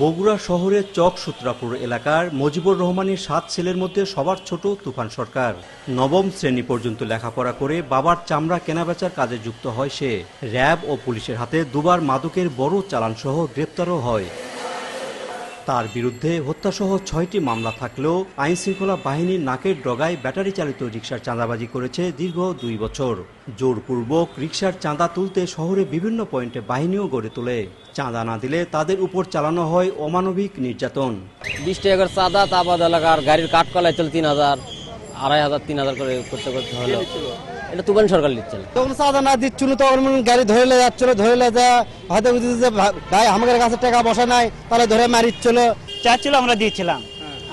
বগুড়া শহরের চক সূত্রাপুর এলাকার মজিবুর রহমানের সাত ছেলের মধ্যে সবার ছোট তুফান সরকার। নবম শ্রেণি পর্যন্ত লেখাপড়া করে বাবার চামড়া কেনাবেচার কাজে যুক্ত হয় সে। র্যাব ও পুলিশের হাতে দুবার মাদকের বড় চালানসহ গ্রেপ্তারও হয়। তার বিরুদ্ধে হত্যাসহ ছয়টি মামলা থাকলেও আইন শৃঙ্খলা বাহিনীর নাকের ডগায় ব্যাটারি চালিত রিক্সার চাঁদাবাজি করেছে দীর্ঘ দুই বছর। জোরপূর্বক রিক্সার চাঁদা তুলতে শহরে বিভিন্ন পয়েন্টে বাহিনীও গড়ে তোলে। চাঁদা না দিলে তাদের উপর চালানো হয় অমানবিক নির্যাতন। বিশ টাকা চাঁদা তাবাদ এলাকার গাড়ির কাঠ কলায় চল তিন হাজার। আড়াই হাজার তিন হাজার করে করতে করতে হলো। এটা তুবান সরকার নিচ্ছিল তখন চাঁদা না দিচ্ছিল তখন গাড়ি ধরে লে যাচ্ছিল ধরে লে যা। হয়তো বুঝতে যে ভাই আমাদের কাছে টাকা বসা নাই তাহলে ধরে মারিচ্ছিল চাচ্ছিল আমরা দিয়েছিলাম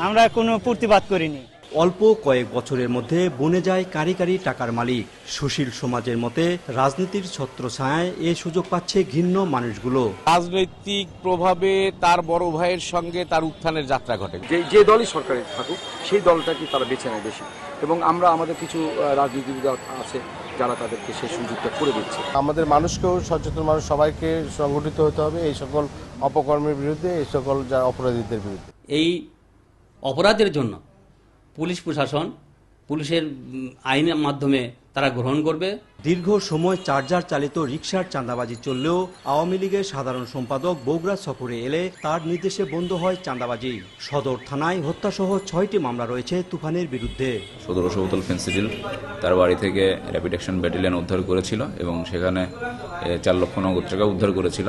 আমরা কোনো প্রতিবাদ করিনি। অল্প কয়েক বছরের মধ্যে বনে যায় কারি কারি টাকার মালিক। সুশীল সমাজের মতে রাজনীতির ছত্রছায়ায় এ সুযোগ পাচ্ছে ঘিন্ন মানুষগুলো। রাজনৈতিক প্রভাবে তার বড় ভাইয়ের সঙ্গে তার উত্থানের যাত্রা ঘটে। যে যে দলই সরকারে থাকুক সেই দলটাকে তারা বেছে নেয় বেশি। এবং আমরা আমাদের কিছু রাজনীতিবিদ আছে যারা তাদেরকে সেই সুযোগটা করে দিচ্ছে। আমাদের মানুষকেও সচেতন মানুষ সবাইকে সংগঠিত হতে হবে এই সকল অপকর্মের বিরুদ্ধে এই সকল যা অপরাধীদের বিরুদ্ধে। এই অপরাধের জন্য পুলিশ প্রশাসন পুলিশের আইনের মাধ্যমে তারা গ্রহণ করবে। দীর্ঘ সময় চার্জার চালিত রিক্সার চাঁদাবাজি চললেও আওয়ামী লীগের সাধারণ সম্পাদক বগুড়া সফরে এলে তার নির্দেশে বন্ধ হয় চাঁদাবাজি। সদর থানায় হত্যাসহ ছয়টি মামলা রয়েছে তুফানের বিরুদ্ধে। সতেরোশো বোতল ফেন্সিডিল তার বাড়ি থেকে র্যাপিড অ্যাকশন ব্যাটালিয়ন উদ্ধার করেছিল এবং সেখানে চার লক্ষ নগদ টাকা উদ্ধার করেছিল।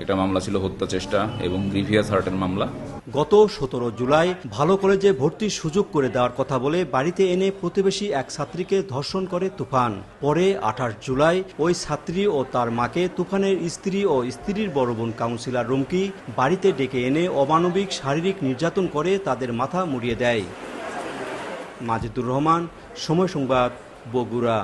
একটা মামলা ছিল হত্যা চেষ্টা এবং গ্রিভিয়াস হার্টের মামলা। গত সতেরো জুলাই ভালো কলেজে ভর্তির সুযোগ করে দেওয়ার কথা বলে বাড়িতে এনে প্রতিবেশী এক ছাত্রীকে ধর্ষণ করে তুফান। পরে আঠাশ জুলাই ওই ছাত্রী ও তার মাকে তুফানের স্ত্রী ও স্ত্রীর বড় বোন কাউন্সিলর রুমকি বাড়িতে ডেকে এনে অমানবিক শারীরিক নির্যাতন করে তাদের মাথা মুড়িয়ে দেয়। মাজিদুর রহমান, সময় সংবাদ, বগুড়া।